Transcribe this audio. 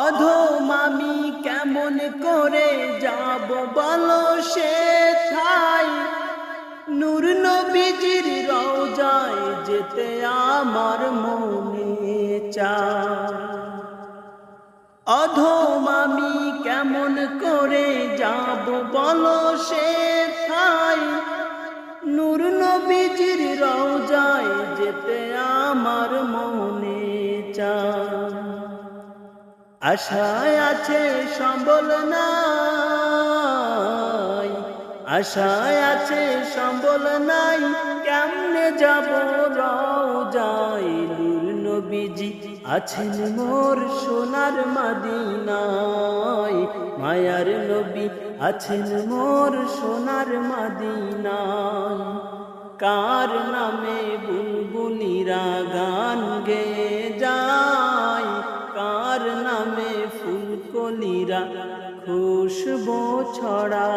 অধম আমি কেমন করে যাব বলো সে ঠাই নূর নবীজির রওজায় যেতে আমার মনে চায়। অধম আমি কেমন করে যাব বলো সে ঠাই নূর নবীজির রওজায় যেতে আমার মনে চায়। আশায় আছে সম্বল নাই। আশায় আছে সম্বল নাই। কেমনে যাব রওজায়? নূর নবীজি আছেন মোর সোনার মাদিনায়। মায়ার নবী আছেন মোর সোনার মাদিনায়। কার নামে বুলবুলিরা গে কার নামে ফুলকলিরা খুশবো ছড়া।